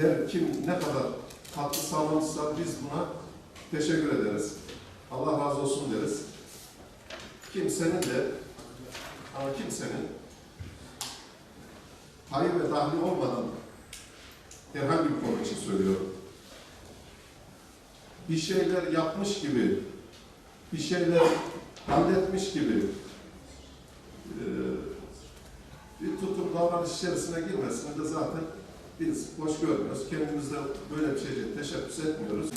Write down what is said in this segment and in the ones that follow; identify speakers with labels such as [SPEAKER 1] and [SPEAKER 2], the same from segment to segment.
[SPEAKER 1] her kim ne kadar katkı sağlamışsa biz buna teşekkür ederiz. Allah razı olsun deriz. Kimsenin de ama kimsenin hayır ve dahli olmadan herhangi bir konu için söylüyorum. Bir şeyler yapmış gibi, bir şeyler halletmiş gibi bir tutum davranış içerisine girmesini de zaten biz hoş görmüyoruz. Kendimizde böyle bir şeye teşebbüs etmiyoruz.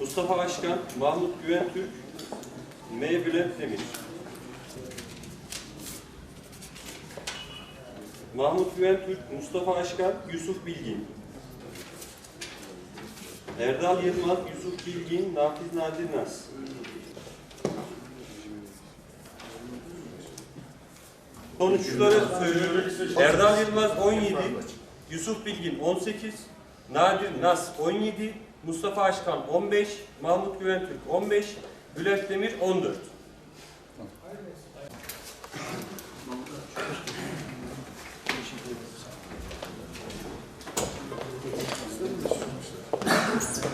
[SPEAKER 2] Mustafa Başkan, Mahmut Güven Türk, M. Bülent Demir. Mahmut Güven Türk, Mustafa Başkan, Yusuf Bilgin. Erdal Yılmaz, Yusuf Bilgin, Nafiz Nadir Nas. Sonuçları söylüyorum. Erdal Yılmaz 17, Yusuf Bilgin 18, Nadir Nas 17, Mustafa Aşkan 15, Mahmut Güven Türk 15, Bülent Demir 14. Christmas.